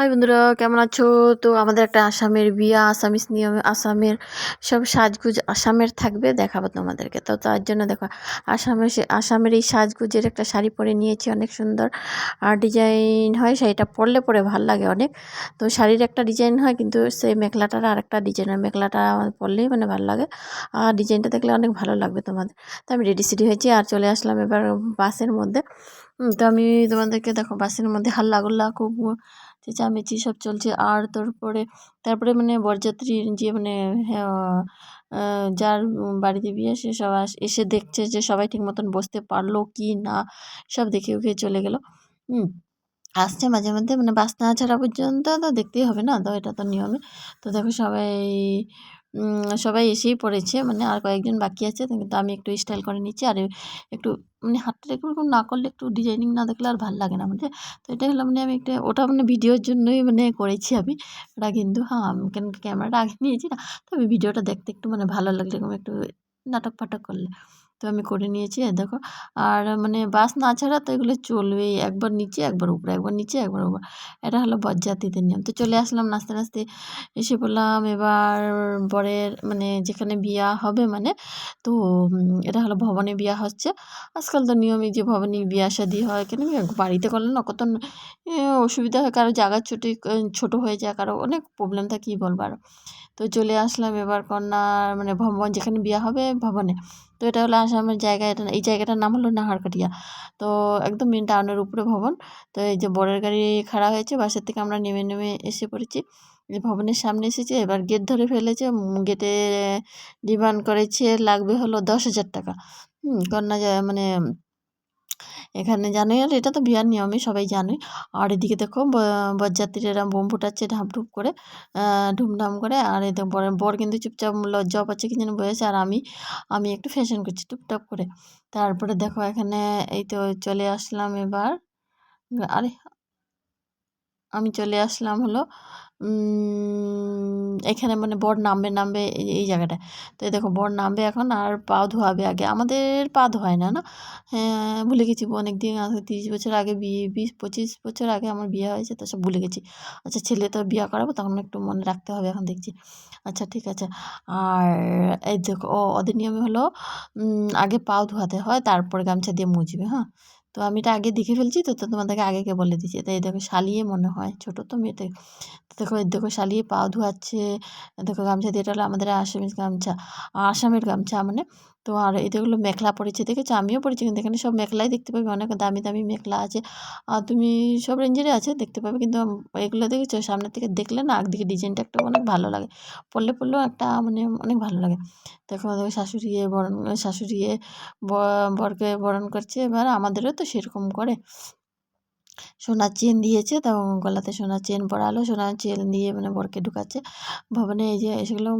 High বন্ধুরা, কেমন আছো? তো আমাদের একটা আসামের বিয়া, আসামিস নিয়মে, আসামের সব সাজগুজ আসামের থাকবে, দেখাবো তোমাদেরকে। তো তার জন্য দেখো আসামের আসামের এই সাজগুজের একটা শাড়ি পরে নিয়েছি, অনেক সুন্দর। আর ডিজাইন হয় সেইটা পরলে পরে ভালো লাগে অনেক। তো শাড়ির একটা ডিজাইন হয়, কিন্তু সেই মেখলাটার আর একটা ডিজাইনের মেখলাটা পরলেই মানে ভালো লাগে। আর ডিজাইনটা দেখলে অনেক ভালো লাগবে তোমাদের। তো আমি রেডি সেডি হয়েছি, আর চলে আসলাম এবার বাসের মধ্যে। তো আমি তোমাদেরকে দেখো, বাসের মধ্যে হাল্লা গোল্লা খুব চেঁচামেচি সব চলছে, আর তারপরে তারপরে মানে বরযাত্রীর যে মানে যার বাড়িতে বিয়ে, সে সব এসে দেখছে যে সবাই ঠিক মতন বসতে পারল কি না, সব দেখে উখে চলে গেল। হুম, আসছে মাঝে মধ্যে মানে বাস না ছাড়া পর্যন্ত তো দেখতেই হবে না, তো এটা তো নিয়মে তো দেখো সবাই সবাই এসেই পড়েছে। মানে আর কয়েকজন বাকি আছে কিন্তু আমি একটু স্টাইল করে নিচ্ছি। আর একটু মানে হাতটা একটু না করলে একটু ডিজাইনিং না দেখলে আর ভালো লাগে না মানে তো এটা হলো মানে আমি একটা, ওটা মানে ভিডিওর জন্যই মানে করেছি আমি। ওটা কিন্তু হ্যাঁ কেন ক্যামেরাটা আগে নিয়েছি না? তবে ভিডিওটা দেখতে একটু মানে ভালো লাগলে, একটু নাটক ফাটক করলে। তো আমি করে নিয়েছি। আর দেখো, আর মানে বাস না ছাড়া তো এগুলো চলবেই। একবার নিচে, একবার উপরে, একবার নিচে, একবার উপরে। এটা হলো বরযাত্রীদের নিয়ম। তো চলে আসলাম নাচতে নাচতে এসে বললাম এবার বরের মানে যেখানে বিয়া হবে মানে তো এটা হলো ভবনে বিয়া হচ্ছে। আজকাল তো নিয়মই যে ভবনে বিয়া শাদি হয়, কেন বাড়িতে করলে না কত অসুবিধা হয়। কারও জায়গা ছোটো ছোটো হয়ে যায়, কারও অনেক প্রবলেম থাকে, কী বলব আরও তো চলে আসলাম এবার কন্যার মানে ভবন, যেখানে বিয়া হবে ভবনে। তো এটা হলো আসামের জায়গা, এটা এই জায়গাটার নাম হলো নাহারকাটিয়া। তো একদম মেন টাউনের উপরে ভবন। তো এই যে বরের গাড়ি খাড়া হয়েছে, বাসের থেকে আমরা নেমে নেমে এসে পড়েছি। ভবনের সামনে এসেছে, এবার গেট ধরে ফেলেছে গেটে ডিমান্ড করেছে, লাগবে হলো দশ হাজার টাকা। হুম, কন্যা মানে এখানে জানোই, আর এটা তো বিয়ার নিয়মই, সবাই জানে আর এদিকে দেখো বরযাত্রীরা বোম ফুটাচ্ছে ঢাপঢুপ করে ঢুমঢাম করে। আর বর বর কিন্তু চুপচাপ লজ্জাও পাচ্ছে, কি যেন বয়েছে আর আমি আমি একটু ফ্যাশন করছি, টুপটাপ করে। তারপরে দেখো, এখানে এই তো চলে আসলাম এবার। আরে, আমি চলে আসলাম হলো এখানে মানে বর নামবে নামবে এই জায়গাটায়। তো দেখো, বর নামবে এখন আর পা ধোয়াবে আগে। আমাদের পা ধোয়ায় না না? হ্যাঁ ভুলে গেছি অনেক দিন আগে, তিরিশ বছর আগে, বিয়ে, বিশ, পঁচিশ বছর আগে আমার বিয়ে হয়েছে, তো সব ভুলে গেছি। আচ্ছা ছেলে তো বিয়ে করাবো, তখন একটু মনে রাখতে হবে, এখন দেখছি। আচ্ছা ঠিক আছে। আর এই দেখো, ও, ওদের নিয়মে হলো আগে পাও ধোয়াতে হয়, তারপর গামছা দিয়ে মুছবে হ্যাঁ? তো আমি এটা আগে দেখে ফেলছি, তো তোমাদেরকে আগেকে বলে দিচ্ছি। তাই দেখো শালিয়ে মনে হয়, ছোটো তো মেয়েতে। দেখো দেখো শালিয়ে পা ধোয়াচ্ছে, দেখো গামছা দিয়ে এটা হলো আমাদের আসামের গামছা আসামের গামছা মানে তো আর এদেরগুলো মেখলা পড়েছে, দেখেছ? আমিও পড়েছি কিন্তু এখানে সব মেখলাই দেখতে পাবে। অনেক দামি দামি মেখলা আছে। আর তুমি সব রেঞ্জেরই আছে, দেখতে পাবে। কিন্তু এগুলো দেখেছ? সামনের থেকে দেখলে না একদিকে ডিজাইনটা একটা অনেক ভালো লাগে। পড়লে পড়লেও একটা মানে অনেক ভালো লাগে। দেখো দেখো শাশুড়ি বরণ, শাশুড়ি বরকে বরণ করছে। এবার আমাদেরও তো সেরকম করে। সোনার চেন দিয়েছে তো গলাতে সোনার চেন পরালো সোনার চেন দিয়ে মানে বরকে ঢুকাচ্ছে। ভবনে এই যে সেগুলো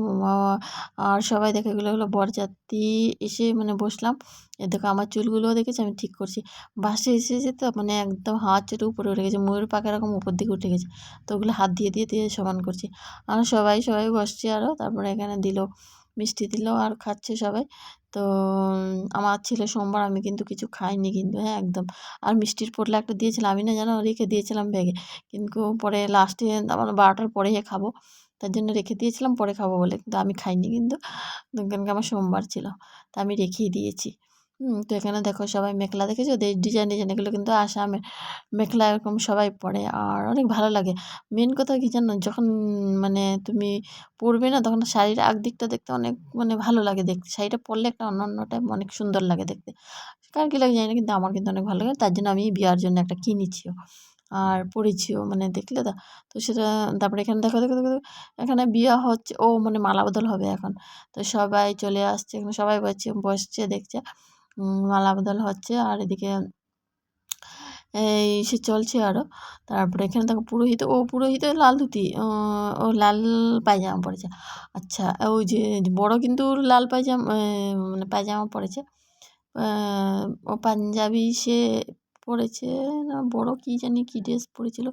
আর সবাই দেখে এগুলো হলো বরযাত্রী এসে মানে বসলাম। এ দেখো আমার চুলগুলোও দেখেছি, আমি ঠিক করছি। বাসে এসেছে তো মানে একদম হাত চোটে উপরে উঠে গেছে ময়ূর পাখা এরকম উপর দিকে উঠে গেছে। তো ওগুলো হাত দিয়ে দিয়ে দিয়ে সমান করছি। আর সবাই সবাই বসছে আরও তারপরে এখানে দিল। মিষ্টি দিল আর খাচ্ছে সবাই। তো, আমার ছিল সোমবার আমি কিন্তু কিছু খাইনি কিন্তু হ্যাঁ একদম। আর মিষ্টির পোটলা একটা দিয়েছিলাম, আমি না জানো, রেখে দিয়েছিলাম ব্যাগে। কিন্তু পরে লাস্টে আমার বারোটার পরে খাব। তার জন্য রেখে দিয়েছিলাম, পরে খাব বলে। কিন্তু আমি খাইনি কিন্তু। কেন আমার সোমবার ছিল, তা আমি রেখেই দিয়েছি। তো এখানে দেখো সবাই মেখলা দেখেছ? ডিজাইন ডিজাইন এগুলো কিন্তু আসামের মেখলা এরকম সবাই পরে আর অনেক ভালো লাগে। মেন কথা কি জানো? যখন মানে তুমি পরবে না, তখন শাড়ির আগ দিকটা দেখতে অনেক মানে ভালো লাগে দেখতে। শাড়িটা পরলে একটা অন্য অন্য টাইপ অনেক সুন্দর লাগে দেখতে। কার কী লাগে জানি না, কিন্তু আমার কিন্তু অনেক ভালো লাগে। তার জন্য আমি বিয়ার জন্য একটা কিনেছিও আর পরেছিও মানে দেখলে তো। তো সেটা, তারপরে এখানে দেখো দেখো দেখো, এখানে বিয়ে হচ্ছে, ও মানে মালা বদল হবে এখন। তো সবাই চলে আসছে, এখানে সবাই বসছে বসছে, দেখছে। মালা বদল হচ্ছে আর এদিকে এই সে চলছে আরও তারপরে এখানে দেখো পুরোহিত, ও পুরোহিত লাল ধুতি, ও লাল পায়জামা পরেছে। আচ্ছা ওই যে বড় কিন্তু লাল পায়জামা মানে পায়জামা পরেছে। ও পাঞ্জাবি সে পরেছে না, বড় কী জানি কী ড্রেস পরেছিল।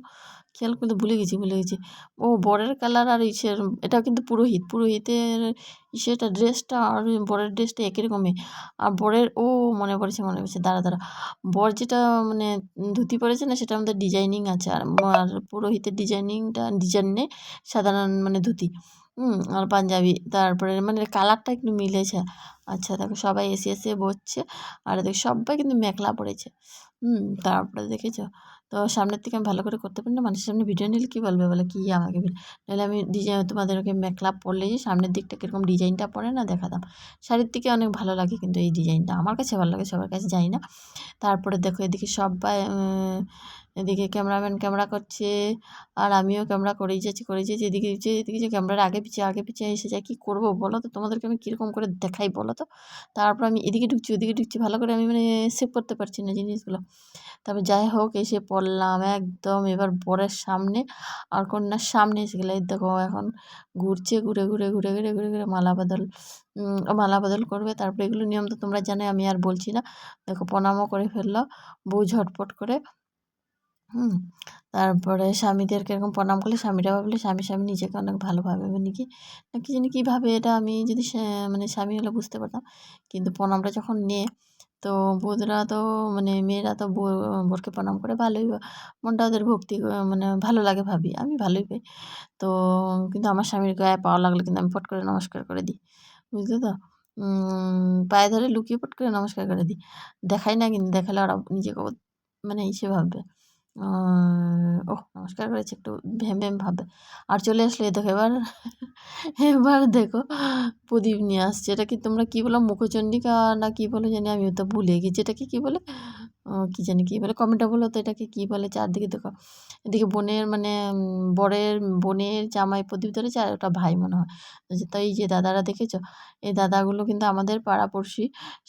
খেয়াল কিন্তু ভুলে গেছি ভুলে গেছি। ও বরের কালার আর ইসের এটা কিন্তু পুরোহিত, পুরোহিতের ইসেটা ড্রেসটা আর বরের ড্রেসটা একই রকমই। আর বরের, ও মনে পড়েছে মনে পড়েছে, দাঁড়া দাঁড়া। বর যেটা মানে ধুতি পরেছে না সেটা আমাদের ডিজাইনিং আছে। আর আর পুরোহিতের ডিজাইনিংটা ডিজাইন নেই সাধারণ মানে ধুতি। হুম, আর পাঞ্জাবি। তারপরে মানে কালারটা একটু মিলেছে। আচ্ছা দেখো, সবাই এসে এসে বসছে। আর দেখো সবাই কিন্তু মেখলা পড়েছে হুম, তারপরে দেখেছ? তো সামনের থেকে আমি ভালো করে করতে পারি না। মানুষের সামনে ভিডিও নিলে কী বলবে? বলে, কী আমাকে নাহলে আমি ডিজাইন তোমাদেরকে মেকআপ পরলে যে, সামনের দিকটা কীরকম ডিজাইনটা পরে না দেখাতাম শাড়ির থেকে অনেক ভালো লাগে কিন্তু এই ডিজাইনটা আমার কাছে ভালো লাগে, সবার কাছে যাই না। তারপরে দেখো এদিকে সবাই এদিকে ক্যামেরাম্যান ক্যামেরা করছে, আর আমিও ক্যামেরা করেই যাচ্ছি করেই যাচ্ছি। এদিকে যে এদিকে যে ক্যামেরার আগে পিছিয়ে আগে পিছিয়ে এসে যায়, কী করব বলো তো? তোমাদেরকে আমি কীরকম করে দেখাই বলো তো? তারপর আমি এদিকে ঢুকছি, ওদিকে ঢুকছি। ভালো করে আমি মানে সেভ করতে পারছি না জিনিসগুলো। তবে যাই হোক, এসে পড়লাম একদম এবার বরের সামনে আর কন্যার সামনে এসে গেলে দেখো এখন ঘুরছে, ঘুরে ঘুরে ঘুরে ঘুরে ঘুরে ঘুরে মালা বদল মালা বদল করবে। তারপরে এগুলো নিয়ম তো তোমরা জানো, আমি আর বলছি না। দেখো প্রণামও করে ফেলল, বউ ঝটপট করে, হুম, তারপরে স্বামীদেরকে এরকম প্রণাম করলে, স্বামীরা ভাবলে, স্বামী স্বামী নিজেকে অনেক ভালো ভাবে নাকি? না, কি জানি কীভাবে এটা আমি যদি মানে স্বামী হলে বুঝতে পারতাম। কিন্তু প্রণামটা যখন নিয়ে তো বোধরা তো মানে মেয়েরা তো বোরকে প্রণাম করে ভালোই মনটা ওদের ভক্তি মানে ভালো লাগে ভাবি, আমি ভালোই পাই। তো কিন্তু আমার স্বামীর গায়ে পাওয়া লাগলে কিন্তু আমি ফট করে নমস্কার করে দিই, বুঝলে তো? পায়ে ধরে লুকিয়ে পট করে নমস্কার করে দিই। দেখাই না কিন্তু, দেখালে ওরা নিজেকে মানে ইসে ভাববে। ওহ, নমস্কার করেছে একটু ভেম ভেম ভাবে। আর চলে আসলে দেখো, এবার এবার দেখো, প্রদীপ নিয়ে আসছে। এটা কি তোমরা কী বলো, মুখচন্ডিকা না কি বলো জানি, আমিও তো ভুলে গেছি। এটাকে কী বলে? কী জানি কী বলে কমেন্টটা বলো তো এটাকে, কী বলে চারদিকে দেখো। এদিকে বোনের মানে বরের, বোনের জামাই প্রদীপ ধরেছে আর ওটা ভাই মনে হয়। তো এই যে দাদারা দেখেছ, এই দাদাগুলো কিন্তু আমাদের পাড়াপড়শি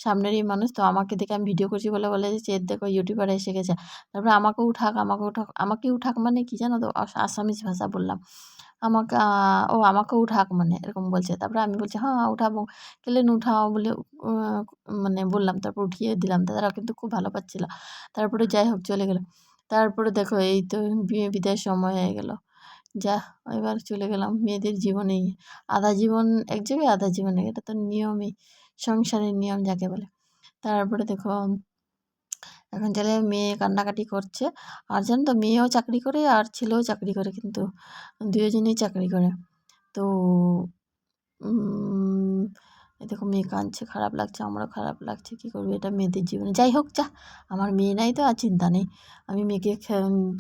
সামনেরই মানুষ, তো আমাকে দেখে আমি ভিডিও করছি বলে বলে যে চেয়ে দেখো ইউটিউবারে এসে গেছে। তারপরে আমাকে উঠাক আমাকে উঠাক আমাকে উঠাক মানে কি জানো তো আসামিজ ভাষা বললাম। আমাকে ও আমাকে উঠাক মানে এরকম বলছে। তারপরে আমি বলছি হ্যাঁ উঠাবো। কেলেন উঠাও? বলে মানে বললাম। তারপর উঠিয়ে দিলাম। তারা কিন্তু খুব ভালো পাচ্ছিল। তারপরে যাই হোক, চলে গেলো। তারপরে দেখো, এই তো বিয়ে, বিদায়ের সময় হয়ে গেল। যা, এবার চলে গেলাম মেয়েদের জীবনেই আধা জীবন এক জায়গায়, আধা জীবনে এটা তো নিয়মই, সংসারের নিয়ম যাকে বলে। তারপরে দেখো এখন ছেলে মেয়ে কান্নাকাটি করছে। আর জানো তো, মেয়েও চাকরি করে আর ছেলেও চাকরি করে কিন্তু দুজনেই চাকরি করে। তো দেখো মেয়ে কাঁদছে, খারাপ লাগছে, আমারও খারাপ লাগছে, কী করব? এটা মেয়েদের জীবনে। যাই হোক, যা, আমার মেয়ে নাই তো, আর চিন্তা নেই। আমি মেয়েকে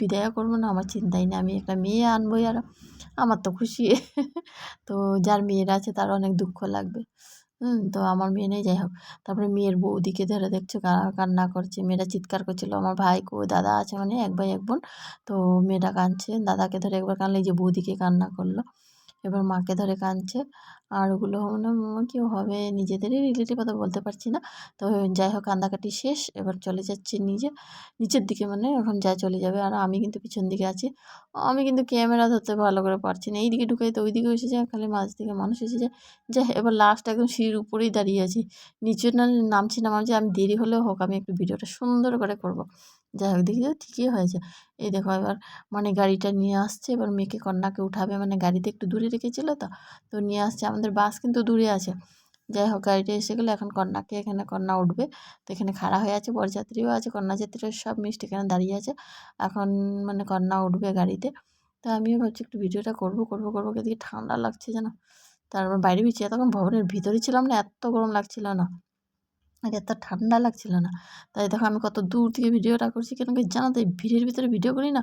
বিদায় করব না, আমার চিন্তাই নেই। আমি একটা মেয়ে আনবোই আর আমার তো খুশি। তো যার মেয়েরা আছে, তার অনেক দুঃখ লাগবে। হুম, তো আমার মেয়ে নেই যাই হোক তারপরে মেয়ের বৌদিকে ধরে দেখছ কান্না করছে মেয়েরা চিৎকার করছিল, আমার ভাই কো দাদা আছে মানে এক ভাই, এক বোন? তো মেয়েটা কাঁদছে, দাদাকে ধরে একবার কাঁদলে যে বৌদিকে কান্না করল, এবার মাকে ধরে কাঁদছে। আর ওগুলো মানে কেউ হবে, নিজেদেরই রিলেটিভ কথা বলতে পারছি না। তো যাই হোক কান্দাকাটি শেষ, এবার চলে যাচ্ছে নিজে। নিচের দিকে মানে এখন যা চলে যাবে, আর আমি কিন্তু পিছন দিকে আছি। আমি কিন্তু ক্যামেরা ধরতে ভালো করে পারছি না। এই দিকে ঢুকাই তো ওই দিকে এসে যায়, খালি মাঝ দিকে মানুষ এসে যায়। যাই এবার লাস্ট একদম সিঁড়ির উপরেই দাঁড়িয়ে আছি। নিচে না, নামছি না নামছি আমি দেরি হলেও হোক, আমি একটু ভিডিওটা সুন্দর করে করব। যাই হোক, দেখি ঠিকই হয়েছে। এই দেখো, এবার মানে গাড়িটা নিয়ে আসছে, এবার মেয়েকে কন্যাকে উঠাবে মানে গাড়িতে একটু দূরে রেখেছিলো তো তো নিয়ে আসছে। আমাদের বাস কিন্তু দূরে আছে। যাই হোক, গাড়িটা এসে গেলে। এখন কন্যাকে এখানে কন্যা উঠবে। তো এখানে খাড়া হয়ে আছে, বরযাত্রীও আছে, কন্যাযাত্রীরা সব মিষ্টি এখানে দাঁড়িয়ে আছে। এখন মানে কন্যা উঠবে গাড়িতে। তো আমিও ভাবছি একটু ভিডিওটা করব করব করব। এদিকে ঠান্ডা লাগছে যেন। তারপর বাইরে বিছিয়ে তখন ভবনের ভিতরে ছিলাম না, এত গরম লাগছিল না। আর এত ঠান্ডা লাগছিল না। তাই দেখো আমি কত দূর থেকে ভিডিওটা করছি। কেন কি জানো তো, এই ভিড়ের ভিতরে ভিডিও করি না